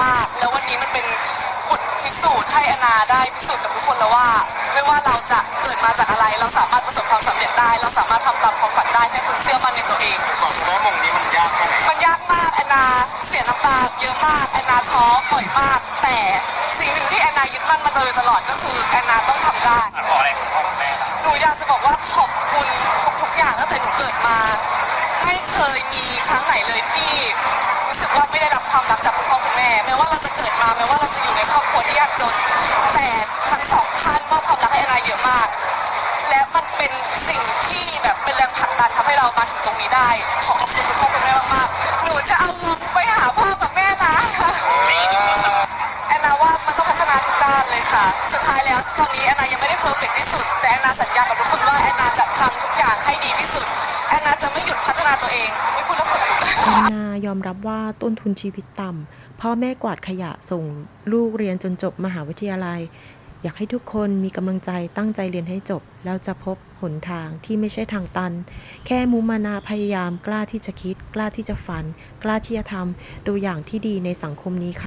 มาก แล้ววันนี้มันเป็นบทพิสูจน์ให้อนาได้พิสูจน์กับทุกคนแล้วว่า ไม่ว่าเราจะเกิดมาจากอะไร เราสามารถประสบความสำเร็จได้ เราสามารถทำตามความฝันได้ให้คุณเชื่อมั่นในตัวเอง บอกว่ามงนี้มันยากแค่ไหนมันยากมากอนาเสียน้ำตาเยอะมากอนาท้อปล่อยมาก แต่สิ่งหนึ่งที่อนายึดมั่นมาโดยตลอดก็คืออนาต้องทำได้ ให้เรามาถึงตรงนี้ได้ ขอขอบคุณคุณพ่อคุณแม่มากๆหนูจะเอาวงไปหาพ่อกับแม่นะแอนนาว่ามันต้องพัฒนาทุกด้านเลยค่ะ สุดท้ายแล้วตอนนี้แอนนายังไม่ได้เพอร์เฟกที่สุด แต่แอนนาสัญญากับทุกคนว่าแอนนาจะทำทุกอย่างให้ดีที่สุดแอนนาจะไม่หยุดพัฒนาตัวเองไม่พูดแล้วขนลุกแอนนายอมรับว่าต้นทุนชีวิตต่ำพ่อแม่กวาดขยะส่งลูกเรียนจนจบมหาวิทยาลัย อยากให้ทุกคนมีกำลังใจตั้งใจเรียนให้จบ แล้วจะพบหนทางที่ไม่ใช่ทางตัน แค่มุมานาพยายามกล้าที่จะคิด กล้าที่จะฝัน กล้าที่จะทำตัวอย่างที่ดีในสังคมนี้ค่ะ